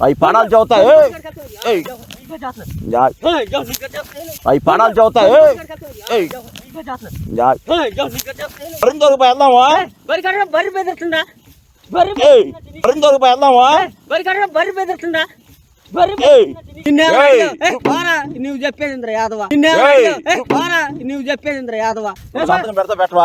అవి పడాలు చదువుతాయి అవి పడాలు చదువుతాయి వెళ్దామా బరి కడ బరి బెదిరుతుందా బరి ఏయ్, బరి బరి నువ్వు చెప్పేది ఇంద్ర యాదవ? నువ్వు చెప్పేది ఇంద్ర యాదవ? పెడతా పెట్టవా?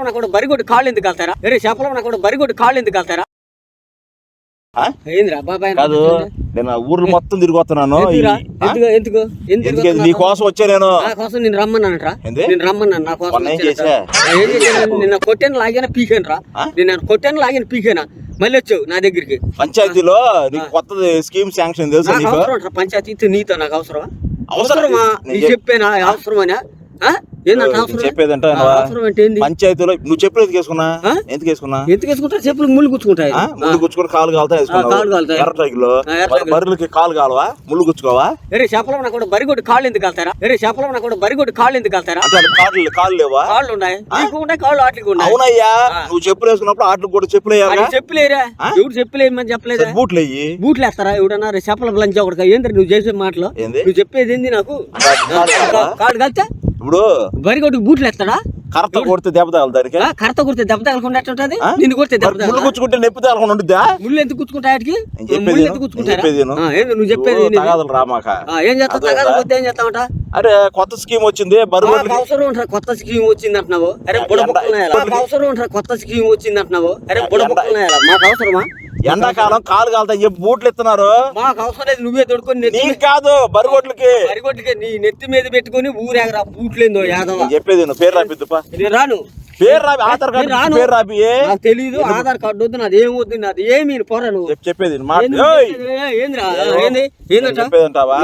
నాకు కూడా బరిగొడ్డు కాళ్ళు ఎందుకు వెళ్తారా ఎరే చెప్పలం నాకు కూడా బరిగొడ్డు కాళ్ళు ఎందుకు వెళ్తారా ఆ? ఏంద్రా బాబాయ్ కాదు నేను ఊర్లు మొత్తం తిరిగి వస్తున్నాను ఎందుకురా? ఈ- ఆ? ఎందుకు ఎందుకు? ఎందుకు ఎందుకు నీ? కోసం వచ్చా నేను? నా కోసం నేను? నేను రమ్మన్నాను నా కోసం ఏం చేశాను నిన్న కొట్టాను లాగాను పీకాను రా ఆ? నిన్న కొట్టాను లాగాను పీకానా? మళ్ళీ వచ్చావు నా దగ్గరికి. పంచాయతీలో నీకు కొత్త స్కీమ్ శాంక్షన్ తెలుసా పంచాయతీ నీతో నాకు అవసరమా అవసరం. అవసరమా? చెప్- చెప్పానా? అవసరమనా? పంచాయతీలో నువ్వు చెప్పులు ఎందుకు వేసుకున్నా? ఎందుకు వేసుకున్నా ఎందుకు చెప్పులు ముళ్ళు గుచ్చుకుంటాయి? ముళ్ళు గుచ్చుకొని కాలు కాలుతా వేసుకున్నావు కాలు కాలుతాయి. ఎర్ర టైగులు ఆ, ఎర్ర టైగులు. బర్రెలకి కాలు కాలవా? ముళ్ళు గుచ్చుకోవా? ఎరే చెప్పలం నాకు కూడా బరిగొడ్డు కాళ్ళు ఎందుకు వెళ్తారా ఎరే చెప్పలం నాకు కూడా బరిగొడ్డు కాళ్ళు ఎందుకు అది కాళ్ళు కాళ్ళు లేవా? కాళ్ళు ఉన్నాయి. ఉన్నాయి కాళ్ళు ఆటలకు ఉన్నాయి. అవునయ్యా. నువ్వు చెప్పులు వేసుకున్నప్పుడు ఆటలు కూడా చెప్పులు చెప్పులేరా? ఎవరు చెప్పులేమని చెప్పలేదా? సరే, బూట్లు వెయ్యి బూట్లు వేస్తారా? ఎవడన్నా రే చెప్పల లంచ్ ఒకటి ఏంద్ర నువ్వు చేసే మాటలు? నువ్వు చెప్పేది ఏంది నాకు? కాడు కలితే ఇప్పుడు బరిగొడ్డుకు బూట్లు వేస్తాడా? కర్త కొడితే దెబ్బ తగలదు దానికి? ఆ, కర్త కొడితే దెబ్బ తగలకుండా ఆ? నిన్ను కొడితే దెబ్బ ముళ్ళు? గుచ్చుకుంటే నొప్పి తగలకుండా ఉండిద్దా ముళ్ళు ఎందుకు గుచ్చుకుంటా చెప్పేది ముళ్ళు ఎందుకు గుచ్చుకుంటారా? నువ్వు చెప్పేది? తగదలు రామాక ఏం చేస్తావు? అదే తగలకపోతే ఏం చేస్తావంట? అరే కొత్త స్కీమ్ వచ్చింది బరువు అవసరం ఉంటారు కొత్త స్కీమ్ వచ్చింది అంటున్నావు. అరే బుడబుక్కున్నాయాలా మాకు అవసరం ఉంటారు కొత్త స్కీమ్ వచ్చింది అంటున్నావు. అరే బుడబుక్కున్నాయాలా మాకు అవసరమా? ఎండాకాలం కాలు కాలుతాయి. చెప్పి బూట్లు ఇస్తున్నారు మాకు అవసరం లేదు నువ్వే తొడుకొని నీకు కాదు బరుగొడ్లకి. మరిగొట్టుగా నీ నెత్తి మీద పెట్టుకొని ఊరేగరా బూట్లేందో యాదవ. చెప్పేది నువ్వు పేరు రాపిద్దుపా. రాను. పేరు రాపి ఆధార్ కార్డు రాను. పేరు ఏ? నాకు తెలియదు ఆధార్ కార్డు వద్దు నాది ఏం వద్దు నాది ఏమి పోరా నువ్వు? చెప్- చెప్పేది!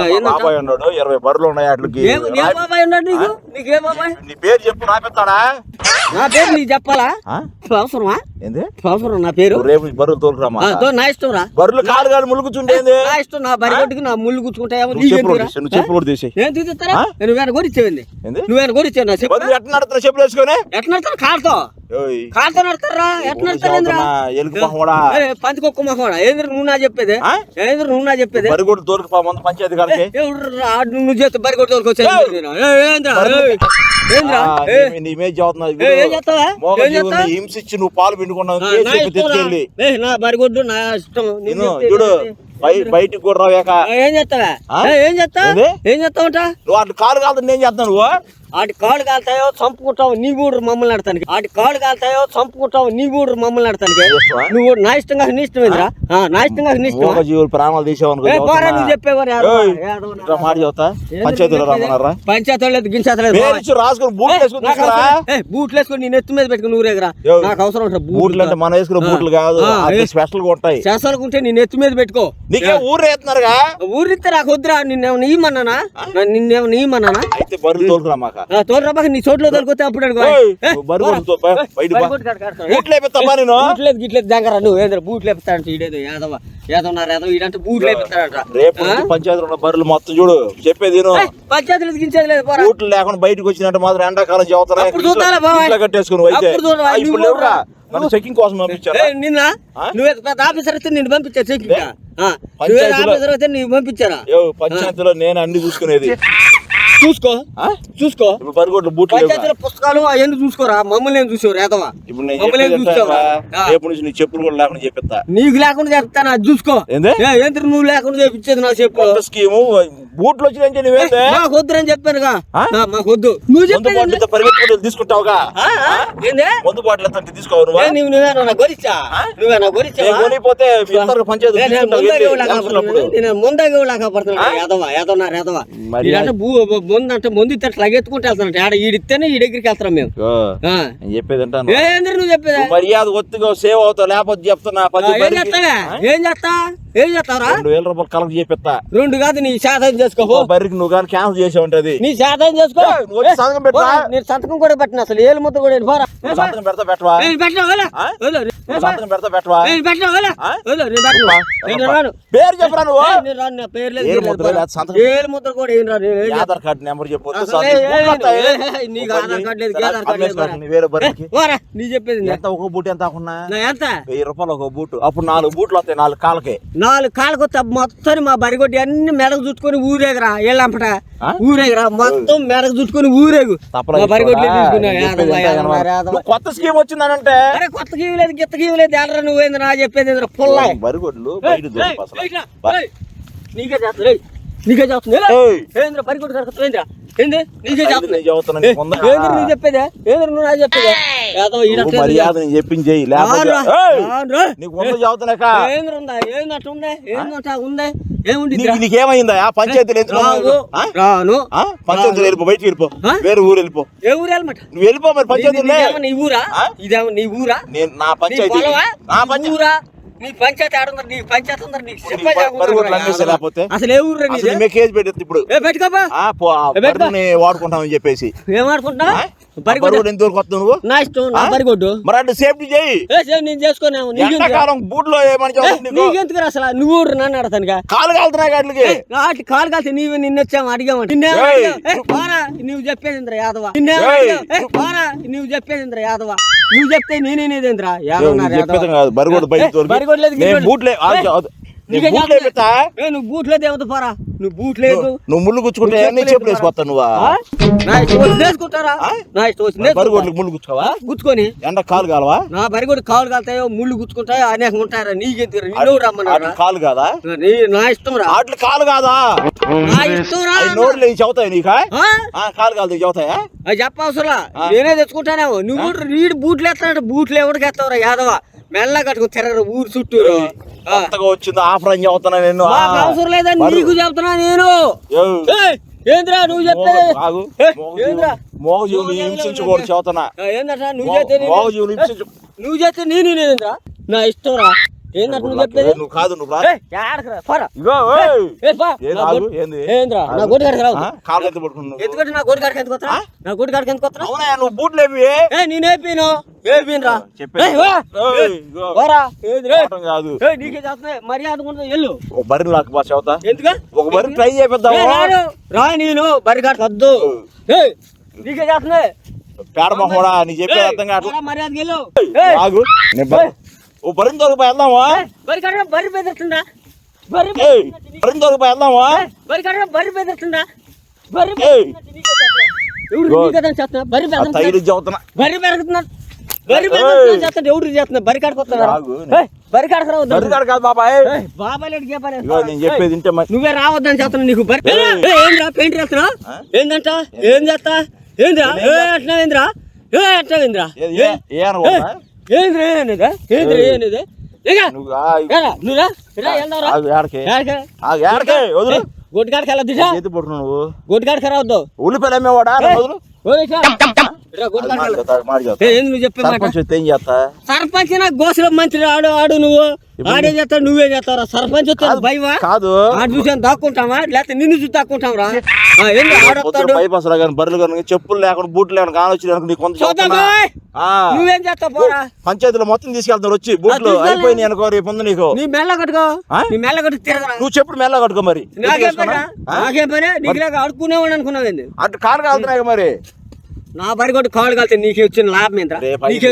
ఏ-? బాబాయ్ ఉన్నాడు ఇరవై బర్రెలు ఉన్నాయి వాటికి ఏ ఏ బాబాయ్ ఉన్నాడు నీకు? నీకు ఏ బాబాయ్? నీ పేరు చెప్పు రాపిస్తాడా? నా పేరు నీకు చెప్పాలా? అవసరమా? ఏంది? అవసరం నా పేరు? రేపు బర్రెలు తోలుకురామా? ఆ, తో నా ఇష్టం రా. బర్రెలు కాలు కాలు ములుగుచుండేది నా ఇష్టం నా బరిగొట్టుకి నా ముళ్ళు గుచ్చుకుంటాయేమో నువ్వు కూడా తీస్తారా? నువ్వేనా నువ్వేనా కొరిచ్చావు నా చెప్పు బర్రెలు ఎట్లా నడుతున్నా చెప్పులు వేసుకొని? ఎట్లా నడతారు కాలుతో? ఓయ్. కాలుతో నడతారా ఎట్లా నడతారేంద్రా చదువుతున్నా, ఎలుగు మొహమోడా. పంచి కుక్క మొహమోడా ఏంద్ర నువ్వు నా చెప్పేది? ఏంద్ర నువ్వు నా చెప్పేది? బరిగొడ్డు తోలుకు ముందు పంచాయతీ కాడికి. నువ్వు చేస్తే బరి కొట్టి తోలుకొచ్చా ఏంద్రా? ఏయ్, ఏంద్రా? ఆ, ఏయ్, నీ- నీ మీద చదువుతున్నా ఏయ్, ఏం చేస్తావా? మోగ ఏం జీవుల్ని చేస్తావా? హింసించి నువ్వు పాలు పిండుకున్నావు నా బరిగొడ్డు నా ఇష్టం. చూడు బయటికి కూడా రావేక ఏం చేస్తావా? ఏం చేస్తా ఏంది? ఏం చేస్తావంట నువ్వు అటు కాలు కాలుతుంది నేను చేస్తాను నువ్వు? ఆటి కాళ్ళు కాలుతాయో చంపుకుంటావు నీ కూడా మమ్మల్ని నడతానికి ఆటి కాళ్ళు కాలుతాయో చంపుకుంటావు నీ కూడా మమ్మల్ని నడతానికి? నువ్వు నా ఇష్టంగా నీ ఇష్టమేంద్రా నా ఇష్టంగా నీ ఇష్టమా? మోగ జీవులు ప్రాణాలు నువ్వు చెప్పేవారు మాట పంచాయతీలో రమ్మన్నారా? బూట్లు వేసుకుని నేను ఎత్తు మీద పెట్టుకుని ఊరేగరా. నాకు అవసరం ఉంటుంది బూట్లు అంటే మనం వేసుకునే బూట్లు కాదు. స్పెషల్గా ఉంటాయి. చేసాలకుంటే నేను ఎత్తు మీద పెట్టుకో. నీకే ఊరు వేస్తున్నారుగా? ఊరిస్తే నాకు వద్దురా నిన్నేమో నీయమన్నానా నిన్నేమో నీయమన్నానా అయితే బరువు తోలుకురా మాక. తోడు నీ చోట్లో తోలుకొతే అప్పుడు బూట్లేదు గిట్లేదు దగ్గర నువ్వు ఏంద్ర బూట్లు వేపిస్తాడంట ఈడేదో యాదవ ఈడంటే బూట్లు రేపు నుంచి పంచాయతీలో ఉన్న బర్రెలు మొత్తం చూడు చెప్పేది లేదు బూట్లు లేకుండా బయటకు వచ్చినట్టు మాత్రం ఎండాకాలం కట్టేసుకుని అయితే చెకింగ్ కోసం పంపించారా? ఏయ్, నిన్న? ఆ? నువ్వే పెద్ద ఆఫీసర్ అయితే నిన్ను పంపించారు చెక్ లే. నువ్వే పంచాయతీలో- ఆఫీసర్ అయితే నీకు పంపించారా? ఏ పంచాయతీలో నేను అన్ని చూసుకునేది. చూసుకో. ఆ? చూసుకో. ఇప్పుడు బూట్లు. పంచాయతీల పుస్తకాలు అవన్నీ చూసుకోరా? మమ్మల్ని ఏం చూసావు రేతవా ఇప్పుడు నేను మమ్మల్ని చూసావా ఏంటంటే, రేపు నుంచి నీ చెప్పులు కూడా లేకుండా చెప్పిస్తా. నీకు లేకుండా చెప్తాను అది చూసుకో. ఏంటి నువ్వు లేకుండా చేపించేది నా చెప్పు. స్కీము బూట్లు వచ్చినాయంటే నువ్వేందే? మాకు వద్దురని చెప్పాను కా ఆ? మాకు వద్దు. నువ్వు? బాటిల్ పరిగెత్తుకుంటూ తీసుకుంటావుగా? మందు బాటిల్ ఎంత తీసుకోవు నువ్వు? నువ్వు నువ్వేనా నా గొరిచ్చా నువ్వేనా గొరిచ్చా నేను కొనిపోతే ఇద్దరు పంచాయతీ నేను తీసుకుంటావు ముందాగే. నేను లేకపోతున్నాను యాదవ యాదవ నా ఇదంటే భూ ముందు అంటే ముందు ఇట్లా లగెత్తుకుంటూ వెళ్తానంట ఆడ ఈడిస్తేనే ఈ దగ్గరికి వెళ్తాం మేము. చెప్పేది ఏంద్ర నువ్వు చెప్పేదా? మర్యాద ఒత్తిగా సేవ్ అవుతావు లేకపోతే చెప్తున్నా ఏం? ఏం చేస్తా ఏం చేస్తావురా? రెండు వేల రూపాయలు కలెక్ట్ చేపిస్తా రెండు కాదు నీ శాతం చేసుకో. ఓ బర్రికి నువ్వు కానీ క్యాన్సిల్ చేసి ఉంటది నీ శాతం చేసుకో. సంతకం పెట్టరా? పోరా, నేను సంతకం కూడా పెట్టిన అసలు. ఏలు ముద్ర కూడా పోరా? సంతకం పెడతా పెట్టవా? సంతకం పెడతా పెట్టవా? పేరు చెప్పరా నువ్వు? రాను నా పేరు లేదు, ఏలు ముద్ర కూడా ఏం? ఆధార్ కార్డు నెంబర్ చెప్పు నీకు ఆధార్ కార్డు లేదు. ఆధార్ కార్డు లేదు, వేరే బర్రికి. నీ చెప్పింది. ఎంత? ఒక బూట్ ఎంత వెయ్యి రూపాయలు ఒక బూట్. అప్పుడు నాలుగు బూట్లు వస్తాయి నాలుగు కాళ్ళకి. నాలుగు కాళ్ళకు మొత్తం మా బరిగొడ్డి అన్ని మెడకు చుట్టుకొని ఊరేగరా ఏళ్ళంపట ఆ? ఊరేగరా మొత్తం మెడకు చుట్టుకొని ఊరేగు. కొత్త స్కీమ్ వచ్చిందనంటే? అరే కొత్త గీవి లేదు గిత్త గీవి లేదు. ఎల్లరా నువ్వేంది నా చెప్పేది పుల్ల. బరిగొడ్లు నీకే చేస్తుంది ఏయ్, నీకే? ఏయ్. ఏంద్రా బరిగొడ్డు కడుతుంది ఏంద్రా? ఏంది? నీకే నీకు ఉందా? ఏంద్రా నీ చెప్పేదే? ఏంద్రా నువ్వు నా చెప్పేదే? నువ్వు మర్యాద నేను చెప్పింది. నీకు ముందు చదువుతున్నాక ఏంద్రా ఉందా? ఏందట ఉందే? ఏందట ఉందే? ఏముంది నీకు నీకేమైందా పంచాయతీలు ఎందుకు రాను ఆ? రాను. ఆ? పంచాయతీలు వెళ్ళిపో బయటికి వెళ్ళిపో? వేరే ఊరు వెళ్ళిపో. ఏ ఊరు వెళ్ళమాట? నువ్వు వెళ్ళిపో మరి పంచాయతీలే. నీ ఊరా? ఇదేమో నీ ఊరా? నేను నా పంచాయతీ? నా నీ పంచాయతీ ఊరా? నీ పంచాయతీ ఆడుందరు నీ పంచాయతీ ఉందరు నీకు నీ చెప్పే ప- కాకుండా బరిగొడ్లు అమ్మేస్తే లేకపోతే? అసలు ఏ ఊరు పెట్టేది ఇప్పుడు. వాడుకుంటామని చెప్పేసి. ఏం బరిగొడ్డు ఎంత వరకు వస్తావు నువ్వు? నా ఇష్టం నా ఆ? బరిగొడ్డు మరి అంటే సేఫ్టీ చేయి. నేను ఎండాకాలం బూట్లో నీకెందుకు అసలు? నువ్వు ఊరు నన్ను అడతానుగా కాలు కాలుతున్నాయి వాటికి నాటి కాలు కాల్సి నీవు నిన్నొచ్చాము అడిగాము. నిన్నే. పారా నువ్వు చెప్పేది ఇంద్ర యాదవ? నిన్నే నువ్వు చెప్పేది ఇంద్ర యాదవ? నువ్వు చెప్తే నేనేనేదేంద్ర? బరిగొడ్డు బయట. బూట్లే నీకే నువ్వు బూట్లే దేవత పోరా. నువ్వు బూట్ లేదు నువ్వు ముళ్ళు గుచ్చుకుంటే నువ్వు చెప్పులు వేసుకొస్తా నువ్వా? నా ఇష్టం వేసుకుంటారా? నా ఇష్టం. బరిగొడ్లకు ముళ్ళు గుచ్చుకోవా? గుచ్చుకొని. ఎండ కాలు కాలవా? నా బరిగొడ్డు కాలు కాలుతాయో ముళ్ళు గుచ్చుకుంటాయో అనేకం నిన్ను రమ్మన్నారా? అట్లా కాలు కాదా? నీ నా ఇష్టం రా అట్లా కాలు కాదా? నా ఇష్టం రా నోట్లు చెబుతాయి నీకా కాలు కాదు చెబుతాయా? అది చెప్పవసరా. నేనే తెచ్చుకుంటానేమో. నువ్వు రీడు బూట్లు ఎత్తాడు బూట్లు ఎవరికి ఎత్తావురా యాదవ? మెల్ల కట్టుకుని తిరగరు ఊరు చుట్టూరు. ఆ. కొత్తగా వచ్చింది ఆఫర్ అని చెబుతున్నా నేను. అవసరం లేదని నీకు చెప్తున్నా నేను. ఏంద్రా నువ్వు చెప్పేది? మోగ- ఏంద్రా? జీవుని- హింసించకూడదు చెబుతున్నా. ఆ, ఏందట నువ్వు చేస్తే నువ్వు చేస్తే నేను నా ఇష్టం రా నువ్వు కాదు నువ్వు నువ్వు బూట్లు ఏమి ఏ నేనేపోయిను ఏపోయినరా చెప్పేది. ఏయ్, ఇగో. పోరా. ఏందిరా? పోవటం కాదు. నీకే మర్యాద ఒక బాస్ బర్రె ట్రై రాను. రా నేను. బరికాట్ వద్దు. ఏయ్, నీకే చేస్తున్నాయి పేడ మొహోడా నీ చెప్పేది అర్థం కాదు పోరా, ఓ బర్రెని దొరికి వెళ్దామా? ఏయ్, బరికాట్ రా, బరి బెదిరిస్తుందా? బరి బర్రెని దొరికి వెళ్దామా? ఏయ్, బరికాట్ రా, బరి బెదిరిస్తుందా? బరి చేస్తున్నా. చేస్తున్నా బరి బెదిరిస్తున్నా బరి పెరుగుతున్నారు బరి చేస్తున్నా ఎవరు చేస్తున్నా బరి కాడుకొస్తున్నారు. బరి కాడకు రావద్దు. బర్రె కాదు బాబాయ్ బాబాయ్ లేడు నేను చెప్పేది నువ్వే రావద్దని చెప్తున్నా నీకు. బరి ఏంద్రా? పెయింట్ వేస్తున్నా ఆ? ఏందంట? ఏం చేస్తా? ఏంద్రా? ఏం అట్లా ఏంద్రా ఏ అట్లా ఏంద్రా? ఏంద్రా ఏనిదా ఏంద్రా. ఏనిది ఉల్లిపాయలు అమ్మేవాడా. వదులు సర్పంచ్ నాకు గోసలో మంచి ఆడు ఆడు నువ్వు ఆడే చేస్తావు నువ్వే చేస్తావు సర్పంచ్ భయవా కాదు ఆడు చూసాను దాక్కుంటావా లేకపోతే నిన్ను చూసి దాక్కుంటాం రా బైపాస్ కానీ బర్రెలు కానీ చెప్పులు లేకుండా బూట్లు లేకుండా కాని వచ్చి నీకు కొంత. నువ్వేం చేస్తావు పోరా. పంచాయతీలో మొత్తం తీసుకెళ్తారు వచ్చి బూట్లు. అయిపోయినాయి అనుకో రేపు ఉంది నీకు. నీ మెల్ల కట్టుకో? నీ మెల్ల కట్టు తిరగరా. నువ్వు చెప్పుడు మెల్ల కట్టుకో మరి. నాకేం పని? నాకేం పని నీకులాగా ఆడుకునేవాడు అనుకున్నావేంది అటు కారు కాలుతున్నాయి మరి. నా బరి కొట్టు కాళ్ళు కలితే నీకే వచ్చిన లాభం నీకే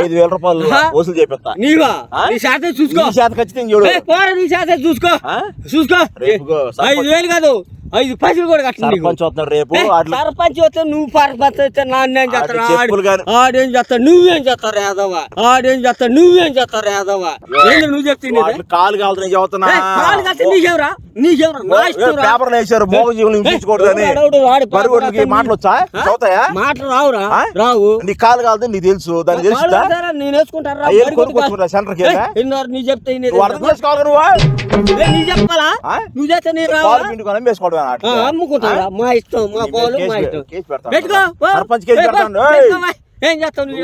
ఐదు వేల రూపాయలు. వసూలు చేపిస్తా. నీవా? నీ శాతం చూసుకో. నీ చేత ఖచ్చితంగా చూడు ఏ, పోరా నీ శాతం చూసుకో? చూసుకో. ఐదు వేలు కాదు. ఐదు పైసలు కూడా కట్టండి నీకు. సర్పంచ్ వస్తున్నాడు రేపు. సర్పంచ్ వస్తే నువ్వు సర్పంచ్ వస్తే నాన్నేం చేస్తాడు ఆడి చేస్తాడు నువ్వేం చేస్తావు యాదవ ఆడేం చేస్తాడు నువ్వేం చేస్తావు యాదవ ఏంది నువ్వు చెప్తుంది కాలు కాలుతున్నాయి చెబుతున్నా. కాలు కలిసి నీకెవరా నీకెవరా నా ఇష్టం రా. పేపర్లు వేసారు మోగ జీవులు హింసించకూడదని ఎవడు ఆడవుడు వాడి మరి వాడికి పాపం మాటలు వచ్చా? చదువుతాయా? మాటలు రావురా? రావు. నీ కాలు కాలుతుంది నీకు తెలుసు తెలుస్తుందా కడతారా? నేను వేసుకుంటారా సెంటర్కి వెళ్ళా? ఎన్నోరు నీ చెప్తే నువ్వు అర్థం చేసుకోవాలి నువ్వు? నీ? నువ్వు చేస్తే నేను రావా పిండుకొని ఆ, అమ్ముకుంటారా? మా ఇష్టం మా కేసు మా ఇష్టం. పెట్టుకో. సర్పంచ్ కేసు ఏ, పెడతాను. చేస్తావు నువ్వు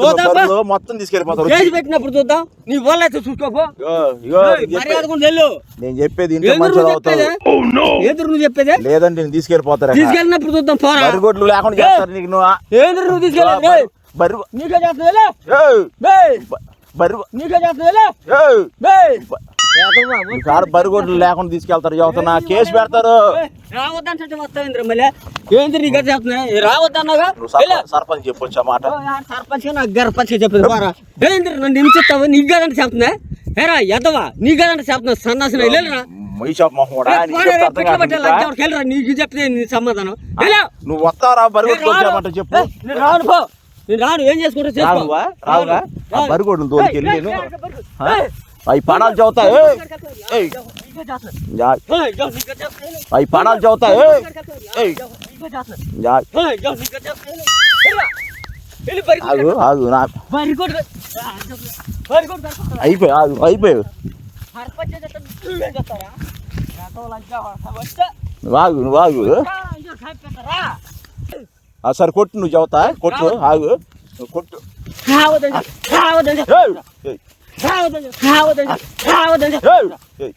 చదువుతాను. బరువులు మొత్తం తీసుకెళ్ళిపోతారు. కేసు పెట్టినప్పుడు చూద్దాం. నీ వల్ల అయితే చూసుకోపో నేను చెప్పేది ఇంట్లో నువ్వు చదువుతావు. చెప్పేదే? ఎదురు నువ్వు చెప్పేదే? లేదంటే నేను తీసుకెళ్ళిపోతారు తీసుకెళ్ళినప్పుడు చూద్దాం పోరా. బరిగొడ్లు లేకుండా చేస్తారు నీకు నువ్వు ఎదురు నువ్వు తీసుకెళ్ళి బరువు నీకే చేస్తున్నా ఏయ్, బేయ్ బ- బరువు నీకే చేస్తున్నా బరిగొడ్లు లేకుండా తీసుకెళ్తారు చదువుతున్నా కేసు పెడతారు. నీకు చెప్తున్నా? రావద్దన్నాగా సర్పంచ్ చెప్పొచ్చు మాట? సర్పంచ్ నాకు గర్పంచ్ చెప్పింది బారా ఏంద్ర నన్ను హింసిస్తావు నీకు కదంటే చెప్తున్నా? ఏరా ఎదవా నీకు కదంటే చెప్తున్నా సన్నాసిన వెళ్ళరా? నీకు చెప్తే సమాధానం. నువ్వు వస్తారా బరిగొడ్లు చెప్పు. రాను పో. నేను రాను ఏం చేసుకుంటా చేసుకో. రానువా రావుగా. బరిగొడ్లు తోలికెళ్ళి నేను అవి పడాలు చదువుతా ఏయ్, ఏయ్, జా. ఏయ్, జో, నీకు చెప్తాను. అవి పడాలు చదువుతా ఏయ్, ఏయ్, జా. ఏయ్, జో, నీకు చెప్తాను. వెళ్ళరా. వెళ్ళి పరిగెత్తు. ఆగు ఆగు నా. అయిపోయి ఆగు సర్పంచ్ చేస్తే నువ్వేం. ఆ సరే కొట్టు నువ్వు చదువుతా కొట్టు ఆగు కొట్టు రావద్దని చెప్పు, రావద్దని చెప్పు, ఏయ్, ఏయ్,